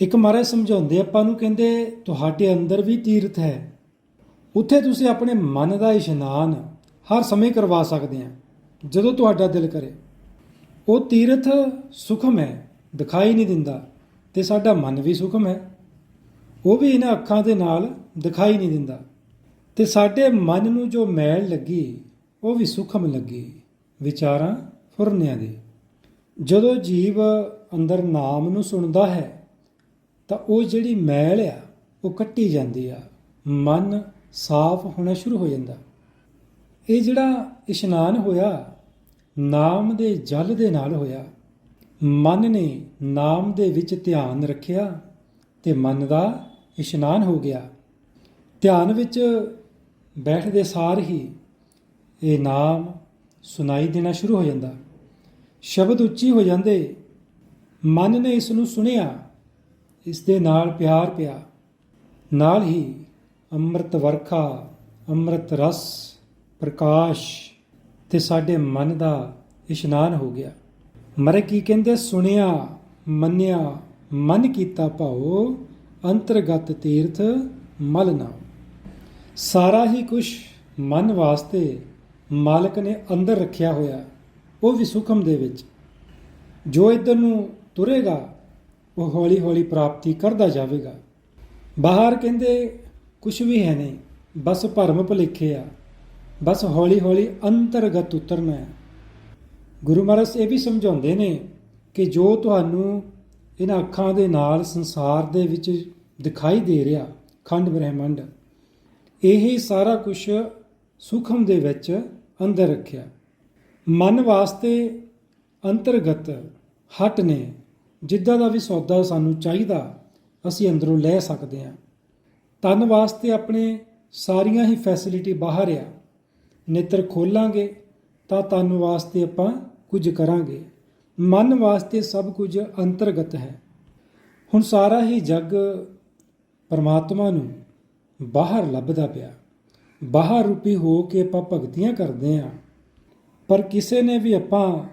ਇੱਕ ਮਹਾਰਾਜ ਸਮਝਾਉਂਦੇ, ਆਪਾਂ ਨੂੰ ਕਹਿੰਦੇ, ਤੁਹਾਡੇ ਅੰਦਰ ਵੀ ਤੀਰਥ ਹੈ। ਉੱਥੇ ਤੁਸੀਂ ਆਪਣੇ ਮਨ ਦਾ ਇਸ਼ਨਾਨ ਹਰ ਸਮੇਂ ਕਰਵਾ ਸਕਦੇ ਆ, ਜਦੋਂ ਤੁਹਾਡਾ ਦਿਲ ਕਰੇ। ਉਹ ਤੀਰਥ ਸੁਖਮ ਹੈ, ਦਿਖਾਈ ਨਹੀਂ ਦਿੰਦਾ, ਤੇ ਸਾਡਾ ਮਨ ਵੀ ਸੁਖਮ ਹੈ। ਉਹ ਵੀ ਇਹਨਾਂ ਅੱਖਾਂ ਦੇ ਨਾਲ ਦਿਖਾਈ ਨਹੀਂ ਦਿੰਦਾ। ਤੇ ਸਾਡੇ ਮਨ ਨੂੰ ਜੋ ਮੈਲ ਲੱਗੀ, ਉਹ ਵੀ ਸੁਖਮ ਲੱਗੀ, ਵਿਚਾਰਾਂ ਫੁਰਨਿਆਂ ਦੀ। ਜਦੋਂ ਜੀਵ ਅੰਦਰ ਨਾਮ ਨੂੰ ਸੁਣਦਾ ਹੈ ਤਾਂ ਉਹ ਜਿਹੜੀ ਮੈਲ ਆ, ਉਹ ਕੱਟੀ ਜਾਂਦੀ ਆ। ਮਨ ਸਾਫ਼ ਹੋਣਾ ਸ਼ੁਰੂ ਹੋ ਜਾਂਦਾ। ਇਹ ਜਿਹੜਾ ਇਸ਼ਨਾਨ ਹੋਇਆ, ਨਾਮ ਦੇ ਜਲ ਦੇ ਨਾਲ ਹੋਇਆ। ਮਨ ਨੇ ਨਾਮ ਦੇ ਵਿੱਚ ਧਿਆਨ ਰੱਖਿਆ ਤੇ ਮਨ ਦਾ ਇਸ਼ਨਾਨ ਹੋ ਗਿਆ। ਧਿਆਨ ਵਿੱਚ ਬੈਠਦੇ ਸਾਰ ਹੀ ਇਹ ਨਾਮ ਸੁਣਾਈ ਦੇਣਾ ਸ਼ੁਰੂ ਹੋ ਜਾਂਦਾ। ਸ਼ਬਦ ਉੱਚੀ ਹੋ ਜਾਂਦੇ। ਮਨ ਨੇ ਇਸ ਨੂੰ ਸੁਣਿਆ। ਇਸ ਦੇ ਨਾਲ ਪਿਆਰ ਪਿਆ। ਨਾਲ ਹੀ ਅੰਮ੍ਰਿਤ ਵਰਖਾ, ਅੰਮ੍ਰਿਤ ਰਸ, ਪ੍ਰਕਾਸ਼ ਤੇ ਸਾਡੇ ਮਨ ਦਾ ਇਸ਼ਨਾਨ ਹੋ ਗਿਆ। ਮਰੇ ਕੀ ਕਹਿੰਦੇ? ਸੁਣਿਆ, ਮੰਨਿਆ, ਮਨ ਕੀਤਾ ਭਾਉ, ਅੰਤਰਗਤ ਤੀਰਥ ਮਲ ਨਾ। ਸਾਰਾ ਹੀ ਕੁਝ ਮਨ ਵਾਸਤੇ ਮਾਲਕ ਨੇ ਅੰਦਰ ਰੱਖਿਆ ਹੋਇਆ, ਉਹ ਵੀ ਸੁਖਮ ਦੇ ਵਿੱਚ। ਜੋ ਇਧਰ ਨੂੰ ਤੁਰੇਗਾ ਉਹ ਹੌਲੀ ਹੌਲੀ ਪ੍ਰਾਪਤੀ ਕਰਦਾ ਜਾਵੇਗਾ। ਬਾਹਰ ਕਹਿੰਦੇ ਕੁਝ ਵੀ ਹੈ ਨਹੀਂ, ਬਸ ਭਰਮ ਭੁਲੇਖੇ ਆ, ਬਸ ਹੌਲੀ ਹੌਲੀ ਅੰਤਰਗਤ ਉਤਰਨਾ ਹੈ। ਗੁਰੂ ਮਹਾਰਾਜ ਇਹ ਵੀ ਸਮਝਾਉਂਦੇ ਨੇ ਕਿ ਜੋ ਤੁਹਾਨੂੰ ਇਹਨਾਂ ਅੱਖਾਂ ਦੇ ਨਾਲ ਸੰਸਾਰ ਦੇ ਵਿੱਚ ਦਿਖਾਈ ਦੇ ਰਿਹਾ, ਖੰਡ ਬ੍ਰਹਿਮੰਡ, ਇਹ ਸਾਰਾ ਕੁਝ ਸੁਖਮ ਦੇ ਵਿੱਚ ਅੰਦਰ ਰੱਖਿਆ। ਮਨ ਵਾਸਤੇ ਅੰਤਰਗਤ ਹਟ ਨੇ। ਜਿੱਦਾਂ ਦਾ ਵੀ ਸੌਦਾ ਸਾਨੂੰ ਚਾਹੀਦਾ, ਅਸੀਂ ਅੰਦਰੋਂ ਲੈ ਸਕਦੇ ਹਾਂ। ਤਨ ਵਾਸਤੇ ਆਪਣੇ ਸਾਰੀਆਂ ਹੀ ਫੈਸਿਲਿਟੀ ਬਾਹਰ ਆ। ਨੇਤਰ ਖੋਲਾਂਗੇ, ਤਾਂ ਤਨ ਵਾਸਤੇ ਆਪਾਂ ਕੁਝ ਕਰਾਂਗੇ। ਮਨ ਵਾਸਤੇ ਸਭ ਕੁਝ ਅੰਤਰਗਤ ਹੈ। ਹੁਣ ਸਾਰਾ ਹੀ ਜੱਗ ਪਰਮਾਤਮਾ ਨੂੰ ਬਾਹਰ ਲੱਭਦਾ ਪਿਆ। ਬਾਹਰ ਰੂਪੀ ਹੋ ਕੇ ਆਪਾਂ ਭਗਤੀਆਂ ਕਰਦੇ ਆ ਪਰ ਕਿਸੇ ਨੇ ਵੀ ਆਪਾਂ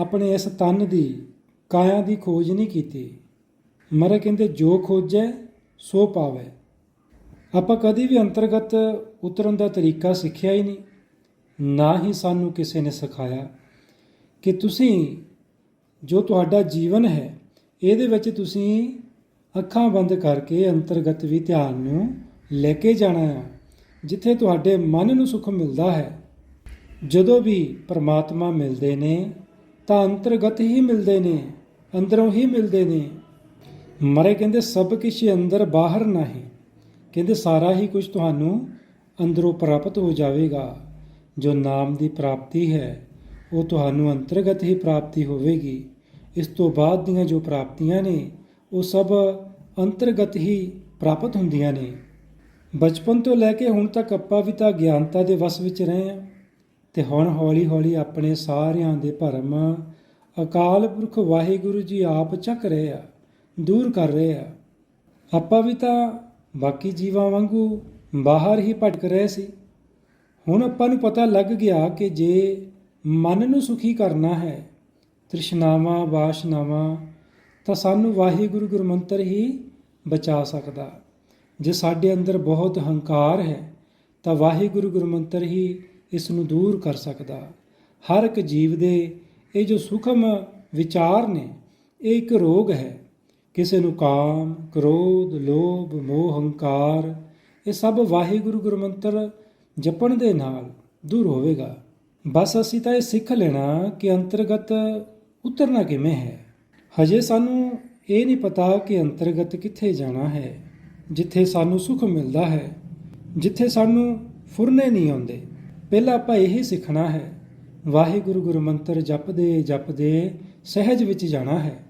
ਆਪਣੇ ਇਸ ਤਨ ਦੀ ਕਾਇਆ ਦੀ ਖੋਜ ਨਹੀਂ ਕੀਤੀ। ਮਰੇ ਕਹਿੰਦੇ, ਜੋ ਖੋਜੈ, ਸੋ ਪਾਵੇ। ਆਪਾਂ ਕਦੀ ਵੀ ਅੰਤਰਗਤ ਉਤਰਨ ਦਾ ਤਰੀਕਾ ਸਿੱਖਿਆ ਹੀ ਨਹੀਂ। ਨਾ ਹੀ ਸਾਨੂੰ ਕਿਸੇ ਨੇ ਸਿਖਾਇਆ ਕਿ ਤੁਸੀਂ ਜੋ ਤੁਹਾਡਾ ਜੀਵਨ ਹੈ, ਇਹਦੇ ਵਿੱਚ ਤੁਸੀਂ ਅੱਖਾਂ ਬੰਦ ਕਰਕੇ ਅੰਤਰਗਤ ਵੀ ਧਿਆਨ ਨੂੰ ਲੈ ਕੇ ਜਾਣਾ ਹੈ ਜਿੱਥੇ ਤੁਹਾਡੇ ਮਨ ਨੂੰ ਸੁਖ ਮਿਲਦਾ ਹੈ। ਜਦੋਂ ਵੀ ਪਰਮਾਤਮਾ ਮਿਲਦੇ ਨੇ ਤਾਂ ਅੰਤਰਗਤ ਹੀ ਮਿਲਦੇ ਨੇ, ਅੰਦਰੋਂ ਹੀ ਮਿਲਦੇ ਨੇ। ਮਰੇ ਕਹਿੰਦੇ, ਸਭ ਕੁਝ ਅੰਦਰ ਬਾਹਰ ਨਹੀਂ। ਕਹਿੰਦੇ, ਸਾਰਾ ਹੀ ਕੁਝ ਤੁਹਾਨੂੰ ਅੰਦਰੋਂ ਪ੍ਰਾਪਤ ਹੋ ਜਾਵੇਗਾ। ਜੋ ਨਾਮ ਦੀ ਪ੍ਰਾਪਤੀ ਹੈ, ਉਹ ਤੁਹਾਨੂੰ ਅੰਤਰਗਤ ਹੀ ਪ੍ਰਾਪਤੀ ਹੋਵੇਗੀ। ਇਸ ਤੋਂ ਬਾਅਦ ਦੀਆਂ ਜੋ ਪ੍ਰਾਪਤੀਆਂ ਨੇ, ਉਹ ਸਭ ਅੰਤਰਗਤ ਹੀ ਪ੍ਰਾਪਤ ਹੁੰਦੀਆਂ ਨੇ। ਬਚਪਨ ਤੋਂ ਲੈ ਕੇ ਹੁਣ ਤੱਕ ਆਪਾਂ ਵੀ ਤਾਂ ਗਿਆਨਤਾ ਦੇ ਵਸ ਵਿੱਚ ਰਹੇ ਹਾਂ। ਤੇ ਹੁਣ ਹੌਲੀ ਹੌਲੀ ਆਪਣੇ ਸਾਰਿਆਂ ਦੇ ਭਰਮ ਅਕਾਲ ਪੁਰਖ ਵਾਹਿਗੁਰੂ ਜੀ ਆਪ ਚੱਕ ਰਹੇ ਆ, ਦੂਰ ਕਰ ਰਹੇ ਆ। ਆਪਾਂ ਵੀ ਤਾਂ ਬਾਕੀ ਜੀਵਾਂ ਵਾਂਗੂ ਬਾਹਰ ਹੀ ਭਟਕ ਰਹੇ ਸੀ। ਹੁਣ ਆਪਾਂ ਨੂੰ ਪਤਾ ਲੱਗ ਗਿਆ ਕਿ ਜੇ ਮਨ ਨੂੰ ਸੁਖੀ ਕਰਨਾ ਹੈ, ਤ੍ਰਿਸ਼ਨਾਵਾਂ, ਵਾਸ਼ਨਾਵਾਂ, ਤਾਂ ਸਾਨੂੰ ਵਾਹਿਗੁਰੂ ਗੁਰਮੰਤਰ ਹੀ ਬਚਾ ਸਕਦਾ। ਜੇ ਸਾਡੇ ਅੰਦਰ ਬਹੁਤ ਹੰਕਾਰ ਹੈ, ਤਾਂ ਵਾਹਿਗੁਰੂ ਗੁਰਮੰਤਰ ਹੀ ਇਸ ਨੂੰ ਦੂਰ ਕਰ ਸਕਦਾ। ਹਰ ਇੱਕ ਜੀਵ ਦੇ ਇਹ ਜੋ ਸੁਖਮ ਵਿਚਾਰ ਨੇ, ਇਹ ਇੱਕ ਰੋਗ ਹੈ। ਕਿਸੇ ਨੂੰ ਕਾਮ, ਕ੍ਰੋਧ, ਲੋਭ, ਮੋਹ, ਹੰਕਾਰ, ਇਹ ਸਭ ਵਾਹਿਗੁਰੂ ਗੁਰਮੰਤਰ ਜਪਣ ਦੇ ਨਾਲ ਦੂਰ ਹੋਵੇਗਾ। ਬਸ ਅਸੀਂ ਤਾਂ ਇਹ ਸਿੱਖ ਲੈਣਾ ਕਿ ਅੰਤਰਗਤ ਉਤਰਨਾ ਕਿਵੇਂ ਹੈ। ਹਜੇ ਸਾਨੂੰ ਇਹ ਨਹੀਂ ਪਤਾ ਕਿ ਅੰਤਰਗਤ ਕਿੱਥੇ ਜਾਣਾ ਹੈ, ਜਿੱਥੇ ਸਾਨੂੰ ਸੁਖ ਮਿਲਦਾ ਹੈ, ਜਿੱਥੇ ਸਾਨੂੰ ਫੁਰਨੇ ਨਹੀਂ ਆਉਂਦੇ। ਪਹਿਲਾਂ ਆਪਾਂ ਇਹੀ ਸਿੱਖਣਾ ਹੈ, ਵਾਹਿਗੁਰੂ ਗੁਰਮੰਤਰ ਜਪਦੇ ਜਪਦੇ ਸਹਿਜ ਵਿੱਚ ਜਾਣਾ ਹੈ।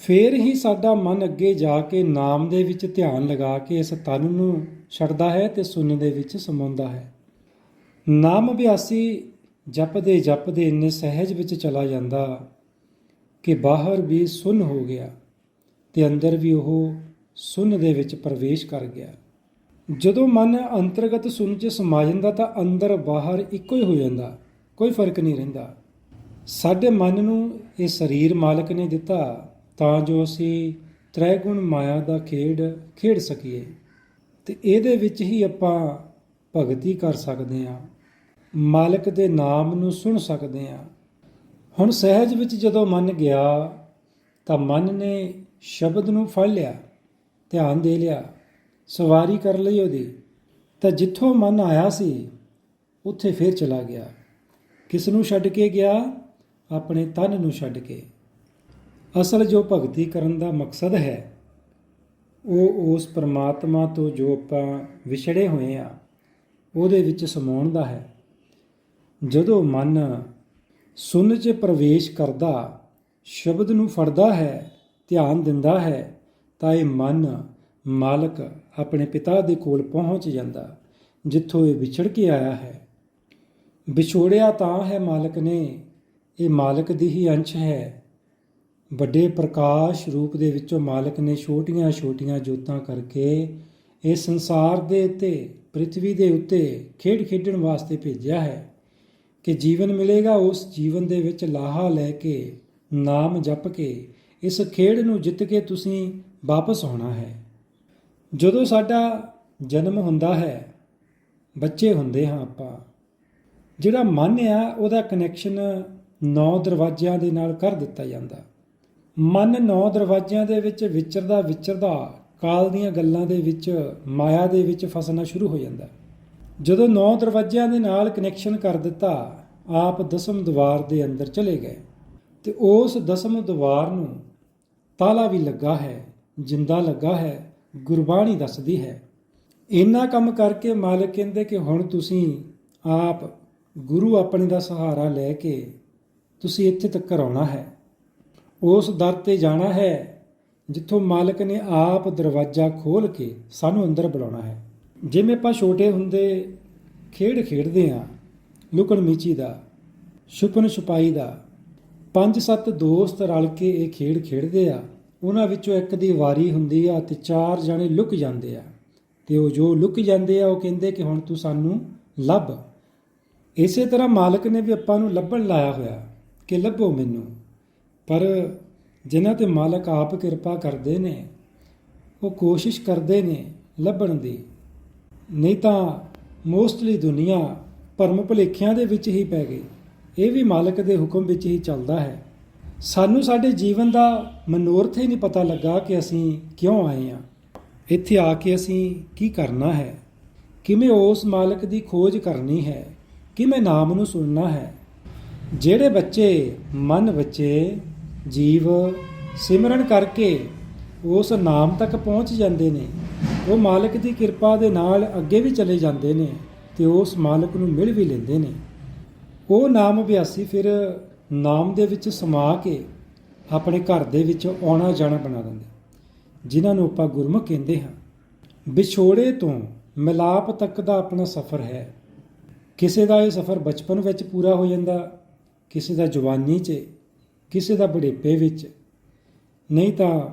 ਫੇਰ ਹੀ ਸਾਡਾ ਮਨ ਅੱਗੇ ਜਾ ਕੇ ਨਾਮ ਦੇ ਵਿੱਚ ਧਿਆਨ ਲਗਾ ਕੇ ਇਸ ਤਨ ਨੂੰ ਛੱਡਦਾ ਹੈ ਤੇ ਸੁਣਨ ਦੇ ਵਿੱਚ ਸਮਾਉਂਦਾ ਹੈ। ਨਾਮ ਅਭਿਆਸੀ ਜਪਦੇ ਜਪਦੇ ਇੰਨੇ ਸਹਿਜ ਵਿੱਚ ਚਲਾ ਜਾਂਦਾ ਕਿ ਬਾਹਰ ਵੀ ਸੁਨ ਹੋ ਗਿਆ ਤੇ ਅੰਦਰ ਵੀ ਉਹ ਸੁਨ ਦੇ ਵਿੱਚ ਪ੍ਰਵੇਸ਼ ਕਰ ਗਿਆ। ਜਦੋਂ ਮਨ ਅੰਤਰਗਤ ਸੁਨ 'ਚ ਸਮਾ ਜਾਂਦਾ ਤਾਂ ਅੰਦਰ ਬਾਹਰ ਇੱਕੋ ਹੀ ਹੋ ਜਾਂਦਾ, ਕੋਈ ਫ਼ਰਕ ਨਹੀਂ ਰਹਿੰਦਾ। ਸਾਡੇ ਮਨ ਨੂੰ ਇਹ ਸਰੀਰ ਮਾਲਕ ਨੇ ਦਿੱਤਾ, ਤਾਂ ਜੋ ਅਸੀਂ ਤ੍ਰੈਗੁਣ ਮਾਇਆ ਦਾ ਖੇਡ ਖੇਡ ਸਕੀਏ। ਤੇ ਇਹਦੇ ਵਿੱਚ ਹੀ ਆਪਾਂ ਭਗਤੀ ਕਰ ਸਕਦੇ ਹਾਂ, ਮਾਲਕ ਦੇ ਨਾਮ ਨੂੰ ਸੁਣ ਸਕਦੇ ਹਾਂ। ਹੁਣ ਸਹਿਜ ਵਿੱਚ ਜਦੋਂ ਮਨ ਗਿਆ, ਤਾਂ ਮਨ ਨੇ ਸ਼ਬਦ ਨੂੰ ਫੜ ਲਿਆ, ਧਿਆਨ ਦੇ ਲਿਆ। ਸਵਾਰੀ ਕਰ ਲਈ ਉਹਦੀ, ਤਾਂ ਜਿੱਥੋਂ ਮਨ ਆਇਆ ਸੀ, ਉੱਥੇ ਫੇਰ ਚਲਾ ਗਿਆ। ਕਿਸ ਨੂੰ ਛੱਡ ਕੇ ਗਿਆ? ਆਪਣੇ ਤਨ ਨੂੰ ਛੱਡ ਕੇ। ਅਸਲ ਜੋ ਭਗਤੀ ਕਰਨ ਦਾ ਮਕਸਦ ਹੈ, ਉਹ ਉਸ ਪਰਮਾਤਮਾ ਤੋਂ ਜੋ ਆਪਾਂ ਵਿਛੜੇ ਹੋਏ ਆ, ਉਹਦੇ ਵਿੱਚ ਸਮਾਉਣ ਦਾ ਹੈ। ਜਦੋਂ ਮਨ ਸੁਣ 'ਚ ਪ੍ਰਵੇਸ਼ ਕਰਦਾ, ਸ਼ਬਦ ਨੂੰ ਫੜਦਾ ਹੈ, ਧਿਆਨ ਦਿੰਦਾ ਹੈ, ਤਾਂ ਇਹ ਮਨ ਮਾਲਕ ਆਪਣੇ ਪਿਤਾ ਦੇ ਕੋਲ ਪਹੁੰਚ ਜਾਂਦਾ, ਜਿੱਥੋਂ ਇਹ ਵਿਛੜ ਕੇ ਆਇਆ ਹੈ। ਵਿਛੋੜਿਆ ਤਾਂ ਹੈ ਮਾਲਕ ਨੇ, ਇਹ ਮਾਲਕ ਦੀ ਹੀ ਅੰਸ਼ ਹੈ। ਵੱਡੇ ਪ੍ਰਕਾਸ਼ ਰੂਪ ਦੇ ਵਿੱਚੋਂ ਮਾਲਕ ਨੇ ਛੋਟੀਆਂ-ਛੋਟੀਆਂ ਜੋਤਾਂ ਕਰਕੇ ਇਹ ਸੰਸਾਰ ਦੇ ਉੱਤੇ ਪ੍ਰithvi ਦੇ ਉੱਤੇ ਖੇਡ ਖੇਡਣ ਵਾਸਤੇ ਭੇਜਿਆ ਹੈ ਕਿ ਜੀਵਨ ਮਿਲੇਗਾ, ਉਸ ਜੀਵਨ ਦੇ ਵਿੱਚ ਲਾਹਾ ਲੈ ਕੇ, ਨਾਮ ਜਪ ਕੇ, ਇਸ ਖੇਡ ਨੂੰ ਜਿੱਤ ਕੇ ਤੁਸੀਂ ਵਾਪਸ ਆਉਣਾ ਹੈ। ਜਦੋਂ ਸਾਡਾ ਜਨਮ ਹੁੰਦਾ ਹੈ, ਬੱਚੇ ਹੁੰਦੇ ਹਾਂ ਆਪਾਂ, ਜਿਹੜਾ ਮਨ ਆ ਉਹਦਾ ਕਨੈਕਸ਼ਨ ਨੌ ਦਰਵਾਜ਼ਿਆਂ ਦੇ ਨਾਲ ਕਰ ਦਿੱਤਾ ਜਾਂਦਾ। ਮਨ ਨੌ ਦਰਵਾਜ਼ਿਆਂ ਦੇ ਵਿੱਚ ਵਿਚਰਦਾ ਵਿਚਰਦਾ ਕਾਲ ਦੀਆਂ ਗੱਲਾਂ ਦੇ ਵਿੱਚ, ਮਾਇਆ ਦੇ ਵਿੱਚ ਫਸਣਾ ਸ਼ੁਰੂ ਹੋ ਜਾਂਦਾ। ਜਦੋਂ ਨੌ ਦਰਵਾਜ਼ਿਆਂ ਦੇ ਨਾਲ ਕਨੈਕਸ਼ਨ ਕਰ ਦਿੱਤਾ, ਆਪ ਦਸਮ ਦਵਾਰ ਦੇ ਅੰਦਰ ਚਲੇ ਗਏ ਤੇ ਉਸ ਦਸਮ ਦਵਾਰ ਨੂੰ ਤਾਲਾ ਵੀ ਲੱਗਾ ਹੈ, ਜਿੰਦਾ ਲੱਗਾ ਹੈ ਗੁਰਬਾਣੀ ਦੱਸਦੀ ਹੈ ਇੰਨਾ ਕੰਮ ਕਰਕੇ ਮਾਲਕ ਕਹਿੰਦੇ ਕਿ ਹੁਣ ਤੁਸੀਂ ਆਪ ਗੁਰੂ ਆਪਣੇ ਦਾ ਸਹਾਰਾ ਲੈ ਕੇ ਤੁਸੀਂ ਇੱਥੇ ਤੱਕ ਆਉਣਾ ਹੈ। ਉਸ ਦਰ ਤੇ ਜਾਣਾ ਹੈ ਜਿੱਥੋਂ ਮਾਲਕ ਨੇ ਆਪ ਦਰਵਾਜ਼ਾ ਖੋਲ ਕੇ ਸਾਨੂੰ ਅੰਦਰ ਬੁਲਾਉਣਾ ਹੈ। ਜਿਵੇਂ ਆਪਾਂ ਛੋਟੇ ਹੁੰਦੇ ਖੇਡ ਖੇਡਦੇ ਆ ਲੁਕਣ ਮੀਚੀ ਦਾ ਛੁਪਨ ਛੁਪਾਈ ਦਾ, ਪੰਜ ਸੱਤ ਦੋਸਤ ਰਲ ਕੇ ਇਹ ਖੇਡ ਖੇਡਦੇ ਆ ਉਹਨਾਂ ਵਿੱਚੋਂ ਇੱਕ ਦੀ ਵਾਰੀ ਹੁੰਦੀ ਆ ਤੇ ਚਾਰ ਜਣੇ ਲੁਕ ਜਾਂਦੇ ਆ। ਤੇ ਉਹ ਜੋ ਲੁਕ ਜਾਂਦੇ ਆ, ਉਹ ਕਹਿੰਦੇ ਕਿ ਹੁਣ ਤੂੰ ਸਾਨੂੰ ਲੱਭ। ਇਸੇ ਤਰ੍ਹਾਂ ਮਾਲਕ ਨੇ ਵੀ ਆਪਾਂ ਨੂੰ ਲੱਭਣ ਲਾਇਆ ਹੋਇਆ ਕਿ ਲੱਭੋ ਮੈਨੂੰ। ਪਰ ਜਿਨ੍ਹਾਂ ਤੇ ਮਾਲਕ ਆਪ ਕਿਰਪਾ ਕਰਦੇ ਨੇ, ਉਹ ਕੋਸ਼ਿਸ਼ ਕਰਦੇ ਨੇ ਲੱਭਣ ਦੀ। ਨਹੀਂ ਤਾਂ ਮੋਸਟਲੀ ਦੁਨੀਆ ਭਰਮ ਭੁਲੇਖਿਆਂ ਦੇ ਵਿੱਚ ਹੀ ਪੈ ਗਈ। ਇਹ ਵੀ ਮਾਲਕ ਦੇ ਹੁਕਮ ਵਿੱਚ ਹੀ ਚੱਲਦਾ ਹੈ। ਸਾਨੂੰ ਸਾਡੇ ਜੀਵਨ ਦਾ ਮਨੋਰਥ ਹੀ ਨਹੀਂ ਪਤਾ ਲੱਗਾ ਕਿ ਅਸੀਂ ਕਿਉਂ ਆਏ ਹਾਂ। ਇੱਥੇ ਆ ਕੇ ਅਸੀਂ ਕੀ ਕਰਨਾ ਹੈ? ਕਿਵੇਂ ਉਸ ਮਾਲਕ ਦੀ ਖੋਜ ਕਰਨੀ ਹੈ? ਕਿਵੇਂ ਨਾਮ ਨੂੰ ਸੁਣਨਾ ਹੈ? ਜਿਹੜੇ ਬੱਚੇ ਮਨ ਬੱਚੇ ਜੀਵ ਸਿਮਰਨ ਕਰਕੇ ਉਸ ਨਾਮ ਤੱਕ ਪਹੁੰਚ ਜਾਂਦੇ ਨੇ, ਉਹ ਮਾਲਕ ਦੀ ਕਿਰਪਾ ਦੇ ਨਾਲ ਅੱਗੇ ਵੀ ਚਲੇ ਜਾਂਦੇ ਨੇ ਤੇ ਉਸ ਮਾਲਕ ਨੂੰ ਮਿਲ ਵੀ ਲੈਂਦੇ ਨੇ। ਉਹ ਨਾਮ ਅਭਿਆਸੀ ਫਿਰ ਨਾਮ ਦੇ ਵਿੱਚ ਸਮਾ ਕੇ ਆਪਣੇ ਘਰ ਦੇ ਵਿੱਚ ਆਉਣਾ ਜਾਣਾ ਬਣਾ ਦਿੰਦੇ। ਜਿਨ੍ਹਾਂ ਨੂੰ ਆਪਾਂ ਗੁਰਮੁਖ ਕਹਿੰਦੇ ਹਾਂ। ਵਿਛੋੜੇ ਤੋਂ ਮਿਲਾਪ ਤੱਕ ਦਾ ਆਪਣਾ ਸਫ਼ਰ ਹੈ। ਕਿਸੇ ਦਾ ਇਹ ਸਫ਼ਰ ਬਚਪਨ ਵਿੱਚ ਪੂਰਾ ਹੋ ਜਾਂਦਾ, ਕਿਸੇ ਦਾ ਜਵਾਨੀ 'ਚ, ਕਿਸੇ ਦਾ ਬੁਢੇਪੇ ਵਿੱਚ। ਨਹੀਂ ਤਾਂ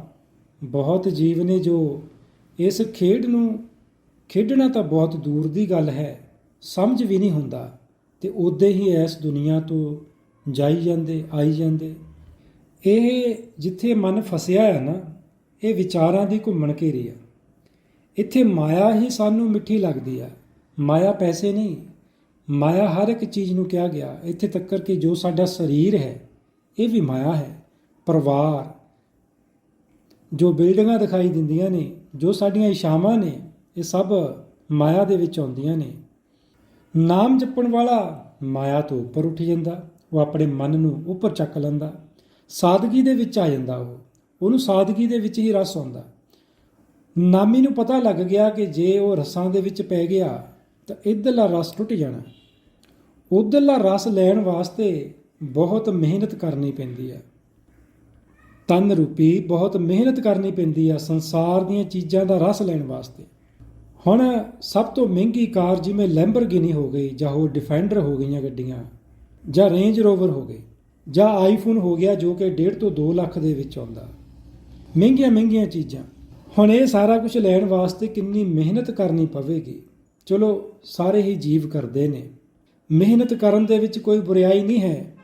ਬਹੁਤ ਜੀਵ ਨੇ ਜੋ ਇਸ ਖੇਡ ਨੂੰ ਖੇਡਣਾ ਤਾਂ ਬਹੁਤ ਦੂਰ ਦੀ ਗੱਲ ਹੈ, ਸਮਝ ਵੀ ਨਹੀਂ ਹੁੰਦਾ ਤੇ ਉਦੇ ਹੀ ਇਸ ਦੁਨੀਆ ਤੋਂ ਜਾਈ ਜਾਂਦੇ, ਆਈ ਜਾਂਦੇ। ਇਹ ਜਿੱਥੇ ਮਨ ਫਸਿਆ ਹੈ ਨਾ, ਇਹ ਵਿਚਾਰਾਂ ਦੀ ਘੁੰਮਣ ਘੇਰੀ ਆ। ਇੱਥੇ ਮਾਇਆ ਹੀ ਸਾਨੂੰ ਮਿੱਠੀ ਲੱਗਦੀ ਆ। ਮਾਇਆ ਪੈਸੇ ਨਹੀਂ, ਮਾਇਆ ਹਰ ਇੱਕ ਚੀਜ਼ ਨੂੰ ਕਿਹਾ ਗਿਆ। ਇੱਥੇ ਤੱਕ ਕਿ ਜੋ ਸਾਡਾ ਸਰੀਰ ਹੈ, ਇਹ ਵੀ ਮਾਇਆ ਹੈ। ਪਰਿਵਾਰ, ਜੋ ਬਿਲਡਿੰਗਾਂ ਦਿਖਾਈ ਦਿੰਦੀਆਂ ਨੇ, ਜੋ ਸਾਡੀਆਂ ਇਸ਼ਾਵਾਂ ਨੇ, ਇਹ ਸਭ ਮਾਇਆ ਦੇ ਵਿੱਚ ਆਉਂਦੀਆਂ ਨੇ। ਨਾਮ ਜਪਣ ਵਾਲਾ ਮਾਇਆ ਤੋਂ ਉੱਪਰ ਉੱਠ ਜਾਂਦਾ। ਉਹ ਆਪਣੇ ਮਨ ਨੂੰ ਉੱਪਰ ਚੱਕ ਲੈਂਦਾ। ਸਾਦਗੀ ਦੇ ਵਿੱਚ ਆ ਜਾਂਦਾ ਉਹ। ਉਹਨੂੰ ਸਾਦਗੀ ਦੇ ਵਿੱਚ ਹੀ ਰਸ ਆਉਂਦਾ। ਨਾਮੀ ਨੂੰ ਪਤਾ ਲੱਗ ਗਿਆ ਕਿ ਜੇ ਉਹ ਰਸਾਂ ਦੇ ਵਿੱਚ ਪੈ ਗਿਆ, ਤਾਂ ਇਧਰਲਾ ਰਸ ਟੁੱਟ ਜਾਣਾ। ਉਧਰਲਾ ਰਸ ਲੈਣ ਵਾਸਤੇ ਬਹੁਤ ਮਿਹਨਤ ਕਰਨੀ ਪੈਂਦੀ ਹੈ ਤਨ ਰੂਪੀ ਬਹੁਤ ਮਿਹਨਤ ਕਰਨੀ ਪੈਂਦੀ ਆ ਸੰਸਾਰ ਦੀਆਂ ਚੀਜ਼ਾਂ ਦਾ ਰਸ ਲੈਣ ਵਾਸਤੇ। ਹੁਣ ਸਭ ਤੋਂ ਮਹਿੰਗੀ ਕਾਰ ਜਿਵੇਂ ਲੈਂਬਰਗਿਨੀ ਹੋ ਗਈ ਜਾਂ ਹੋਰ ਡਿਫੈਂਡਰ ਹੋ ਗਈਆਂ ਗੱਡੀਆਂ ਜਾਂ ਰੇਂਜ ਰੋਵਰ ਹੋ ਗਏ, ਜਾਂ ਆਈਫੋਨ ਹੋ ਗਿਆ ਜੋ ਕਿ 1.5 ਤੋਂ 2 ਲੱਖ ਦੇ ਵਿੱਚ ਆਉਂਦਾ। ਮਹਿੰਗੀਆਂ ਮਹਿੰਗੀਆਂ ਚੀਜ਼ਾਂ। ਹੁਣ ਇਹ ਸਾਰਾ ਕੁਝ ਲੈਣ ਵਾਸਤੇ ਕਿੰਨੀ ਮਿਹਨਤ ਕਰਨੀ ਪਵੇਗੀ? ਚਲੋ, ਸਾਰੇ ਹੀ ਜੀਵ ਕਰਦੇ ਨੇ। ਮਿਹਨਤ ਕਰਨ ਦੇ ਵਿੱਚ ਕੋਈ ਬੁਰੀਾਈ ਨਹੀਂ ਹੈ।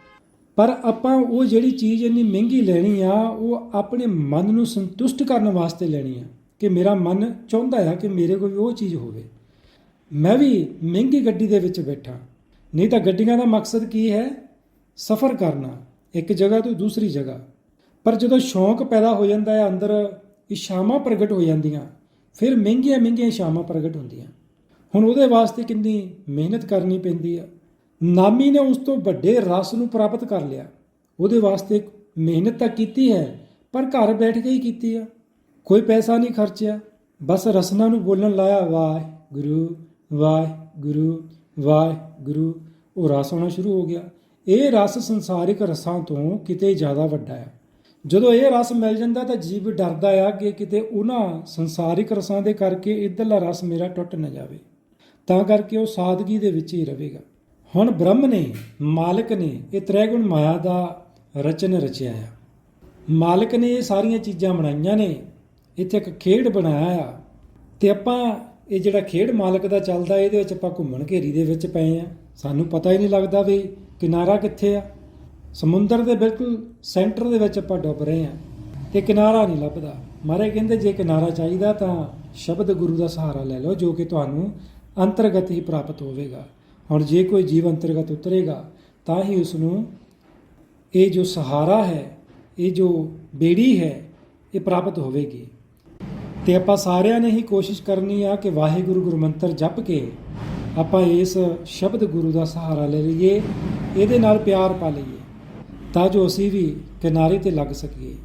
ਪਰ ਆਪਾਂ ਉਹ ਜਿਹੜੀ ਚੀਜ਼ ਇੰਨੀ ਮਹਿੰਗੀ ਲੈਣੀ ਆ, ਉਹ ਆਪਣੇ ਮਨ ਨੂੰ ਸੰਤੁਸ਼ਟ ਕਰਨ ਵਾਸਤੇ ਲੈਣੀ ਆ। ਕਿ ਮੇਰਾ ਮਨ ਚਾਹੁੰਦਾ ਆ ਕਿ ਮੇਰੇ ਕੋਲ ਉਹ ਚੀਜ਼ ਹੋਵੇ। ਮੈਂ ਵੀ ਮਹਿੰਗੀ ਗੱਡੀ ਦੇ ਵਿੱਚ ਬੈਠਾ। ਨਹੀਂ ਤਾਂ ਗੱਡੀਆਂ ਦਾ ਮਕਸਦ ਕੀ ਹੈ? ਸਫ਼ਰ ਕਰਨਾ, ਇੱਕ ਜਗ੍ਹਾ ਤੋਂ ਦੂਸਰੀ ਜਗ੍ਹਾ। ਪਰ ਜਦੋਂ ਸ਼ੌਂਕ ਪੈਦਾ ਹੋ ਜਾਂਦਾ ਹੈ, ਅੰਦਰ ਇਸ਼ਾਵਾਂ ਪ੍ਰਗਟ ਹੋ ਜਾਂਦੀਆਂ। ਫਿਰ ਮਹਿੰਗੀਆਂ ਮਹਿੰਗੀਆਂ ਇਸ਼ਾਵਾਂ ਪ੍ਰਗਟ ਹੁੰਦੀਆਂ। ਹੁਣ ਉਹਦੇ ਵਾਸਤੇ ਕਿੰਨੀ ਮਿਹਨਤ ਕਰਨੀ ਪੈਂਦੀ ਆ। ਨਾਮੀ ਨੇ ਉਸ ਤੋਂ ਵੱਡੇ ਰਸ ਨੂੰ ਪ੍ਰਾਪਤ ਕਰ ਲਿਆ। ਉਹਦੇ ਵਾਸਤੇ ਮਿਹਨਤ ਤਾਂ ਕੀਤੀ ਹੈ, ਪਰ ਘਰ ਬੈਠ ਕੇ ਹੀ ਕੀਤੀ ਆ। ਕੋਈ ਪੈਸਾ ਨਹੀਂ ਖਰਚਿਆ। ਬਸ ਰਸਨਾ ਨੂੰ ਬੋਲਣ ਲਾਇਆ, ਵਾਹਿਗੁਰੂ ਵਾਹਿਗੁਰੂ। ਵਾਹਿਗੁਰੂ, ਉਹ ਰਸ ਆਉਣਾ ਸ਼ੁਰੂ ਹੋ ਗਿਆ। ਇਹ ਰਸ ਸੰਸਾਰਿਕ ਰਸਾਂ ਤੋਂ ਕਿਤੇ ਜ਼ਿਆਦਾ ਵੱਡਾ ਹੈ ਜਦੋਂ ਇਹ ਰਸ ਮਿਲ ਜਾਂਦਾ ਤਾਂ ਜੀਵ ਡਰਦਾ ਆ ਕਿ ਕਿਤੇ ਉਹਨਾਂ ਸੰਸਾਰਿਕ ਰਸਾਂ ਦੇ ਕਰਕੇ ਇਧਰਲਾ ਰਸ ਮੇਰਾ ਟੁੱਟ ਨਾ ਜਾਵੇ। ਤਾਂ ਕਰਕੇ ਉਹ ਸਾਦਗੀ ਦੇ ਵਿੱਚ ਹੀ ਰਹੇਗਾ। ਹੁਣ ਬ੍ਰਹਮ ਨੇ, ਮਾਲਕ ਨੇ ਇਹ ਤ੍ਰੈਗੁਣ ਮਾਇਆ ਦਾ ਰਚਨ ਰਚਿਆ ਆ। ਮਾਲਕ ਨੇ ਇਹ ਸਾਰੀਆਂ ਚੀਜ਼ਾਂ ਬਣਾਈਆਂ ਨੇ। ਇੱਥੇ ਇੱਕ ਖੇਡ ਬਣਾਇਆ ਆ। ਤੇ ਆਪਾਂ ਇਹ ਜਿਹੜਾ ਖੇਡ ਮਾਲਕ ਦਾ ਚੱਲਦਾ, ਇਹਦੇ ਵਿੱਚ ਆਪਾਂ ਘੁੰਮਣ ਘੇਰੀ ਦੇ ਵਿੱਚ ਪਏ ਆ। ਸਾਨੂੰ ਪਤਾ ਹੀ ਨਹੀਂ ਲੱਗਦਾ ਵੀ ਕਿਨਾਰਾ ਕਿੱਥੇ ਆ। ਸਮੁੰਦਰ ਦੇ ਬਿਲਕੁਲ ਸੈਂਟਰ ਦੇ ਵਿੱਚ ਆਪਾਂ ਡੁੱਬ ਰਹੇ ਆ ਤੇ ਕਿਨਾਰਾ ਨਹੀਂ ਲੱਭਦਾ। ਮਾਰੇ ਕਹਿੰਦੇ, ਜੇ ਕਿਨਾਰਾ ਚਾਹੀਦਾ ਤਾਂ ਸ਼ਬਦ ਗੁਰੂ ਦਾ ਸਹਾਰਾ ਲੈ ਲਓ, ਜੋ ਕਿ ਤੁਹਾਨੂੰ ਅੰਤਰਗਤ ਹੀ ਪ੍ਰਾਪਤ ਹੋਵੇਗਾ। ਹੁਣ ਜੇ ਕੋਈ ਜੀਵ ਅੰਤਰਗਤ ਉਤਰੇਗਾ, ਤਾਂ ਹੀ ਉਸ ਨੂੰ ਇਹ ਜੋ ਸਹਾਰਾ ਹੈ, ਇਹ ਜੋ ਬੇੜੀ ਹੈ, ਇਹ ਪ੍ਰਾਪਤ ਹੋਵੇਗੀ। ਤੇ ਆਪਾਂ ਸਾਰਿਆਂ ਨੇ ਹੀ ਕੋਸ਼ਿਸ਼ ਕਰਨੀ ਆ ਕਿ ਵਾਹਿਗੁਰੂ ਗੁਰਮੰਤਰ ਜਪ ਕੇ ਆਪਾਂ ਇਸ ਸ਼ਬਦ ਗੁਰੂ ਦਾ ਸਹਾਰਾ ਲੈ ਲਈਏ, ਇਹਦੇ ਨਾਲ ਪਿਆਰ ਪਾ ਲਈਏ, ਤਾਂ ਜੋ ਅਸੀਂ ਵੀ ਕਿਨਾਰੇ ਤੇ ਲੱਗ ਸਕੀਏ।